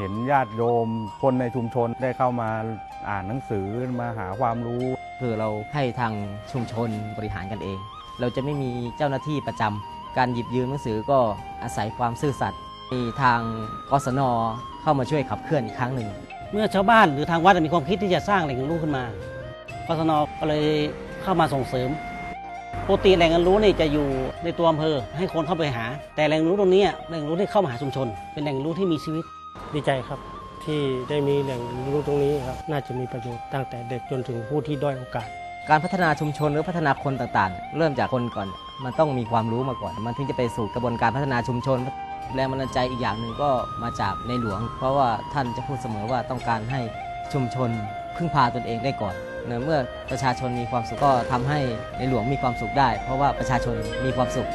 เห็นญาติโยม คนในชุมชนได้เข้ามาอ่านหนังสือมาหาความรู้ คือเราให้ทางชุมชนบริหารกันเอง เราจะไม่มีเจ้าหน้าที่ประจำการหยิบยืมหนังสือก็อาศัยความซื่อสัตย์มีทางกศนเข้ามาช่วยขับเคลื่อนอีกครั้งหนึ่ง เมื่อชาวบ้านหรือทางวัดมีความคิดที่จะสร้างแหล่งเรียนรู้ขึ้นมากศนก็เลยเข้ามาส่งเสริมปกติแหล่งเรียนรู้นี่จะอยู่ในตัวอำเภอให้คนเข้าไปหา แต่แหล่งเรียนรู้ตรงนี้แหล่งเรียนรู้ที่เข้ามาหาชุมชน เป็นแหล่งเรียนรู้ที่มีชีวิต ดีใจครับที่ได้มีแหล่งเรียนรู้ตรงนี้ครับน่าจะมีประโยชน์ตั้งแต่เด็กจนถึงผู้ที่ด้อยโอกาส การพัฒนาชุมชนหรือพัฒนาคนต่างๆ เริ่มจากคนก่อน มันต้องมีความรู้มาก่อน มันถึงจะไปสู่กระบวนการพัฒนาชุมชน แรงบันดาลใจอีกอย่างหนึ่งก็มาจากในหลวง เพราะว่าท่านจะพูดเสมอว่าต้องการให้ชุมชนพึ่งพาตนเองได้ก่อนเนอเมื่อประชาชนมีความสุขก็ทำให้ในหลวงมีความสุขได้ เพราะว่าประชาชนมีความสุข